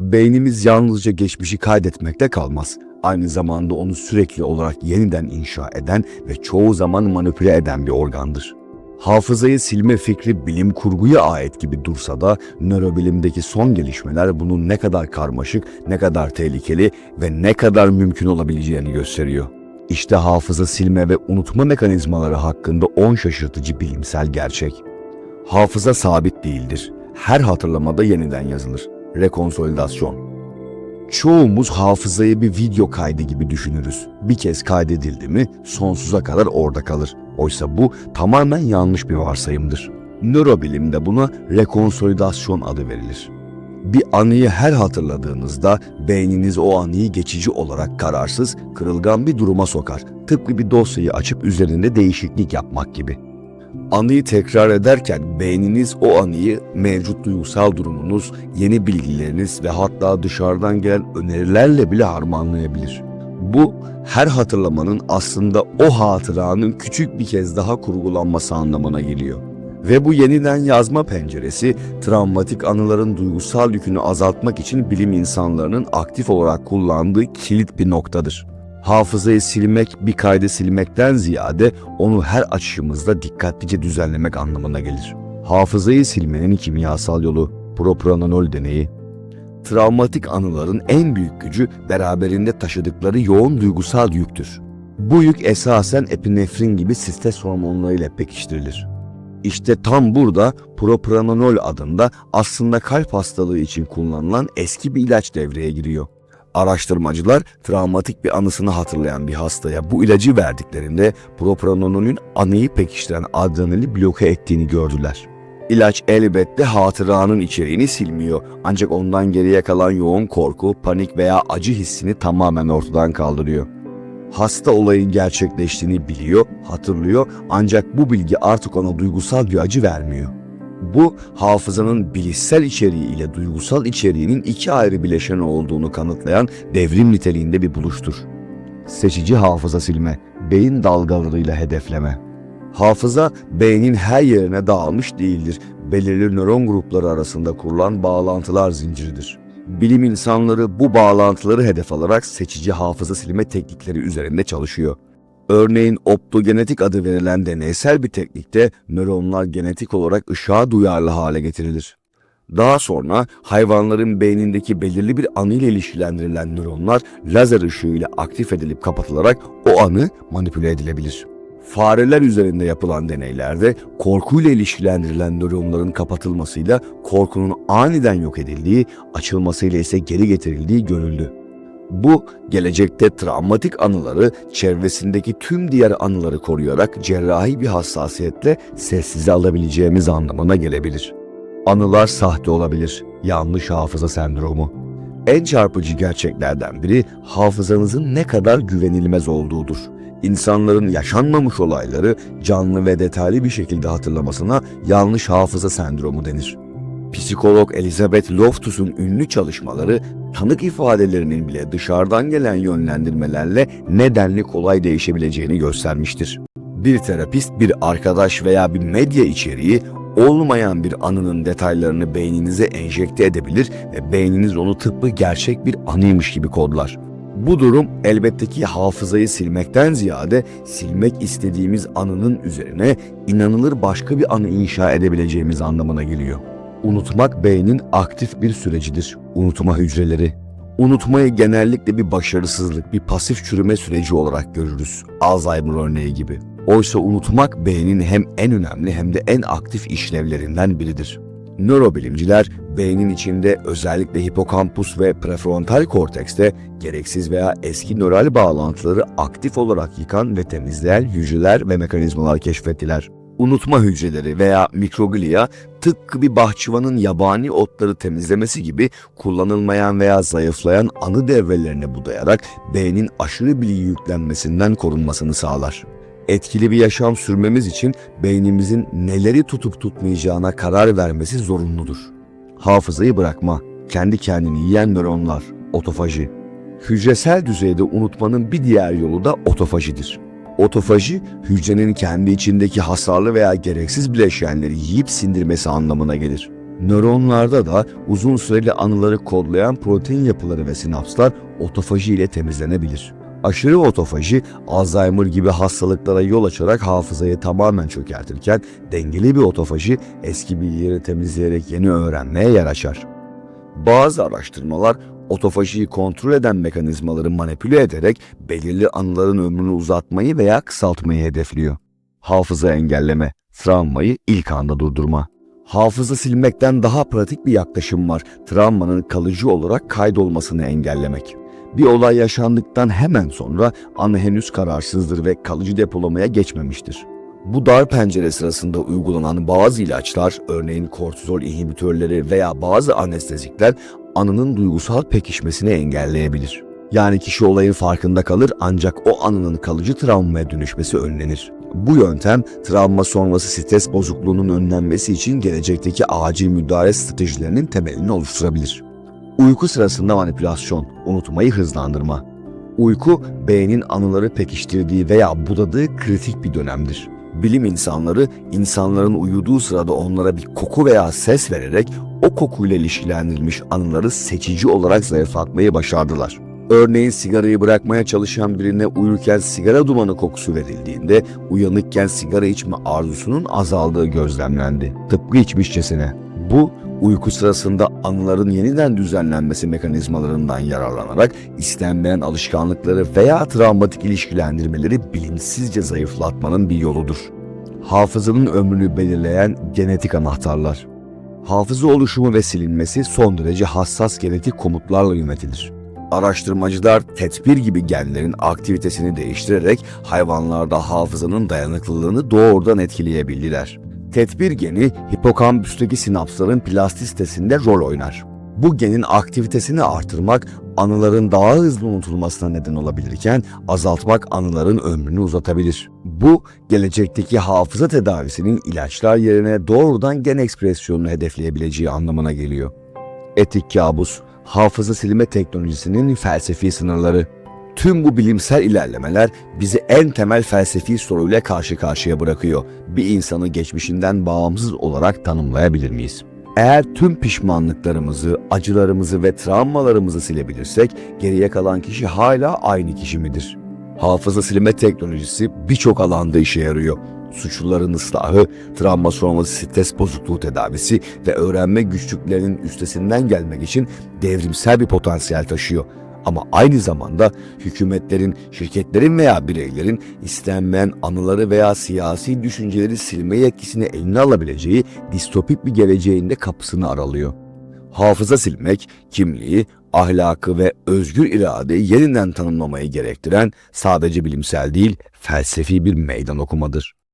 Beynimiz yalnızca geçmişi kaydetmekte kalmaz. Aynı zamanda onu sürekli olarak yeniden inşa eden ve çoğu zaman manipüle eden bir organdır. Hafızayı silme fikri bilim kurguya ait gibi dursa da nörobilimdeki son gelişmeler bunun ne kadar karmaşık, ne kadar tehlikeli ve ne kadar mümkün olabileceğini gösteriyor. İşte hafıza silme ve unutma mekanizmaları hakkında 10 şaşırtıcı bilimsel gerçek. Hafıza sabit değildir. Her hatırlamada yeniden yazılır. Rekonsolidasyon. Çoğumuz hafızayı bir video kaydı gibi düşünürüz. Bir kez kaydedildi mi sonsuza kadar orada kalır. Oysa bu tamamen yanlış bir varsayımdır. Nörobilimde buna rekonsolidasyon adı verilir. Bir anıyı her hatırladığınızda beyniniz o anıyı geçici olarak kararsız, kırılgan bir duruma sokar. Tıpkı bir dosyayı açıp üzerinde değişiklik yapmak gibi. Anıyı tekrar ederken beyniniz o anıyı mevcut duygusal durumunuz, yeni bilgileriniz ve hatta dışarıdan gelen önerilerle bile harmanlayabilir. Bu her hatırlamanın aslında o hatıranın küçük bir kez daha kurgulanması anlamına geliyor. Ve bu yeniden yazma penceresi travmatik anıların duygusal yükünü azaltmak için bilim insanlarının aktif olarak kullandığı kilit bir noktadır. Hafızayı silmek bir kaydı silmekten ziyade onu her açışımızda dikkatlice düzenlemek anlamına gelir. Hafızayı silmenin kimyasal yolu propranolol deneyi. Travmatik anıların en büyük gücü beraberinde taşıdıkları yoğun duygusal yüktür. Bu yük esasen epinefrin gibi stres hormonlarıyla pekiştirilir. İşte tam burada propranolol adında aslında kalp hastalığı için kullanılan eski bir ilaç devreye giriyor. Araştırmacılar travmatik bir anısını hatırlayan bir hastaya bu ilacı verdiklerinde propranololün anıyı pekiştiren adrenali bloke ettiğini gördüler. İlaç elbette hatıranın içeriğini silmiyor ancak ondan geriye kalan yoğun korku, panik veya acı hissini tamamen ortadan kaldırıyor. Hasta olayın gerçekleştiğini biliyor, hatırlıyor ancak bu bilgi artık ona duygusal bir acı vermiyor. Bu hafızanın bilişsel içeriği ile duygusal içeriğinin iki ayrı bileşeni olduğunu kanıtlayan devrim niteliğinde bir buluştur. Seçici hafıza silme, beyin dalgalarıyla hedefleme. Hafıza beynin her yerine dağılmış değildir. Belirli nöron grupları arasında kurulan bağlantılar zinciridir. Bilim insanları bu bağlantıları hedef alarak seçici hafıza silme teknikleri üzerinde çalışıyor. Örneğin optogenetik adı verilen deneysel bir teknikte nöronlar genetik olarak ışığa duyarlı hale getirilir. Daha sonra hayvanların beynindeki belirli bir anı ile ilişkilendirilen nöronlar lazer ışığıyla aktif edilip kapatılarak o anı manipüle edilebilir. Fareler üzerinde yapılan deneylerde korkuyla ilişkilendirilen nöronların kapatılmasıyla korkunun aniden yok edildiği, açılmasıyla ise geri getirildiği görüldü. Bu gelecekte travmatik anıları çevresindeki tüm diğer anıları koruyarak cerrahi bir hassasiyetle sessize alabileceğimiz anlamına gelebilir. Anılar sahte olabilir. Yanlış hafıza sendromu. En çarpıcı gerçeklerden biri hafızanızın ne kadar güvenilmez olduğudur. İnsanların yaşanmamış olayları canlı ve detaylı bir şekilde hatırlamasına yanlış hafıza sendromu denir. Psikolog Elizabeth Loftus'un ünlü çalışmaları tanık ifadelerinin bile dışarıdan gelen yönlendirmelerle nedenli kolay değişebileceğini göstermiştir. Bir terapist, bir arkadaş veya bir medya içeriği olmayan bir anının detaylarını beyninize enjekte edebilir ve beyniniz onu tıpkı gerçek bir anıymış gibi kodlar. Bu durum elbette ki hafızayı silmekten ziyade silmek istediğimiz anının üzerine inanılır başka bir anı inşa edebileceğimiz anlamına geliyor. Unutmak beynin aktif bir sürecidir. Unutma hücreleri. Unutmayı genellikle bir başarısızlık, bir pasif çürüme süreci olarak görürüz. Alzheimer örneği gibi. Oysa unutmak beynin hem en önemli hem de en aktif işlevlerinden biridir. Nörobilimciler beynin içinde özellikle hipokampus ve prefrontal kortekste gereksiz veya eski nöral bağlantıları aktif olarak yıkan ve temizleyen hücreler ve mekanizmalar keşfettiler. Unutma hücreleri veya mikroglia tıpkı bir bahçıvanın yabani otları temizlemesi gibi kullanılmayan veya zayıflayan anı devrelerini budayarak beynin aşırı bilgi yüklenmesinden korunmasını sağlar. Etkili bir yaşam sürmemiz için beynimizin neleri tutup tutmayacağına karar vermesi zorunludur. Hafızayı bırakma, kendi kendini yiyen nöronlar, otofaji. Hücresel düzeyde unutmanın bir diğer yolu da otofajidir. Otofaji, hücrenin kendi içindeki hasarlı veya gereksiz bileşenleri yiyip sindirmesi anlamına gelir. Nöronlarda da uzun süreli anıları kodlayan protein yapıları ve sinapslar otofaji ile temizlenebilir. Aşırı otofaji, Alzheimer gibi hastalıklara yol açarak hafızayı tamamen çökertirken dengeli bir otofaji eski bilgileri temizleyerek yeni öğrenmeye yer açar. Bazı araştırmalar otofajiyi kontrol eden mekanizmaları manipüle ederek belirli anıların ömrünü uzatmayı veya kısaltmayı hedefliyor. Hafıza engelleme, travmayı ilk anda durdurma. Hafıza silmekten daha pratik bir yaklaşım var. Travmanın kalıcı olarak kaydolmasını engellemek. Bir olay yaşandıktan hemen sonra anı henüz kararsızdır ve kalıcı depolamaya geçmemiştir. Bu dar pencere sırasında uygulanan bazı ilaçlar, örneğin kortizol inhibitörleri veya bazı anestezikler anının duygusal pekişmesini engelleyebilir. Yani kişi olayın farkında kalır ancak o anının kalıcı travmaya dönüşmesi önlenir. Bu yöntem travma sonrası stres bozukluğunun önlenmesi için gelecekteki acil müdahale stratejilerinin temelini oluşturabilir. Uyku sırasında manipülasyon, unutmayı hızlandırma. Uyku, beynin anıları pekiştirdiği veya budadığı kritik bir dönemdir. Bilim insanları, insanların uyuduğu sırada onlara bir koku veya ses vererek o kokuyla ilişkilendirilmiş anıları seçici olarak zayıflatmayı başardılar. Örneğin sigarayı bırakmaya çalışan birine uyurken sigara dumanı kokusu verildiğinde uyanıkken sigara içme arzusunun azaldığı gözlemlendi. Tıpkı içmişçesine. Bu uyku sırasında anıların yeniden düzenlenmesi mekanizmalarından yararlanarak istenmeyen alışkanlıkları veya travmatik ilişkilendirmeleri bilinçsizce zayıflatmanın bir yoludur. Hafızanın ömrünü belirleyen genetik anahtarlar. Hafıza oluşumu ve silinmesi son derece hassas genetik komutlarla yönetilir. Araştırmacılar tetbir gibi genlerin aktivitesini değiştirerek hayvanlarda hafızanın dayanıklılığını doğrudan etkileyebildiler. Tetbir geni hipokampüsteki sinapsların plastisitesinde rol oynar. Bu genin aktivitesini artırmak anıların daha hızlı unutulmasına neden olabilirken azaltmak anıların ömrünü uzatabilir. Bu gelecekteki hafıza tedavisinin ilaçlar yerine doğrudan gen ekspresyonunu hedefleyebileceği anlamına geliyor. Etik kabus, hafıza silme teknolojisinin felsefi sınırları. Tüm bu bilimsel ilerlemeler bizi en temel felsefi soruyla karşı karşıya bırakıyor. Bir insanı geçmişinden bağımsız olarak tanımlayabilir miyiz? Eğer tüm pişmanlıklarımızı, acılarımızı ve travmalarımızı silebilirsek geriye kalan kişi hala aynı kişi midir? Hafıza silme teknolojisi birçok alanda işe yarıyor. Suçluların ıslahı, travma sonrası stres bozukluğu tedavisi ve öğrenme güçlüklerinin üstesinden gelmek için devrimsel bir potansiyel taşıyor. Ama aynı zamanda hükümetlerin, şirketlerin veya bireylerin istenmeyen anıları veya siyasi düşünceleri silme yetkisini eline alabileceği distopik bir geleceğin de kapısını aralıyor. Hafıza silmek, kimliği, ahlakı ve özgür iradeyi yeniden tanımlamayı gerektiren sadece bilimsel değil, felsefi bir meydan okumadır.